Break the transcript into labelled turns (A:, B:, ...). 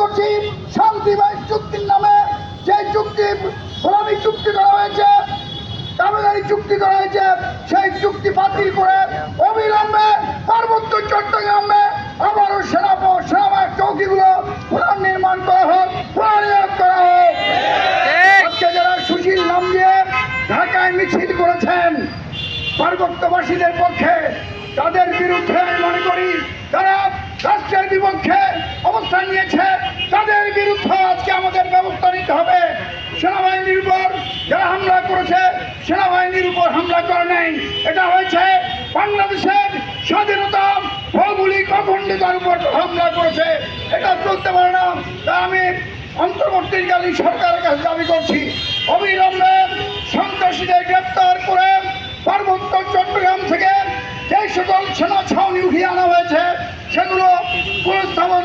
A: করছি শান্তি বা চুক্তির নামে যে চুক্তি গোলামী চুক্তি করা হয়েছে দাবিদারি চুক্তি করা হয়েছে সেই চুক্তি বাতিল করে অবিলম্বে পার্বত্য চট্টগ্রামে আবারও সেনা সেনাবাহিনী চৌকিগুলো পুনর্নির্মাণ করা হোক পুনর্নিয়োগ করা হোক। আজকে যারা সুশীল নাম দিয়ে ঢাকায় মিছিল করেছেন পার্বত্যবাসীদের পক্ষে তাদের বিরুদ্ধে আমি মনে করি যারা রাষ্ট্রের বিপক্ষে অবস্থান নিয়েছে। বিরুদ্ধে আজকে আমাদের ব্যবস্থা নিতে হবে। সেনাবাহিনীর উপর যারা হামলা করেছে, সেনাবাহিনীর উপর হামলা করে নেই। এটা হয়েছে বাংলাদেশের স্বাধীনতা ভৌগোলিক অখণ্ডতার উপর হামলা করেছে। এটা চলতে পারে না। তা আমি অন্তর্বর্তীকালীন সরকারের কাছে দাবি করছি। অবিলম্বে সন্ত্রাসীদের গ্রেপ্তার করে পার্বত্য চট্টগ্রাম থেকে যে সকল সেনা ছাউনি উঠিয়ে আনা হয়েছে। সেগুলো পুনঃস্থাপন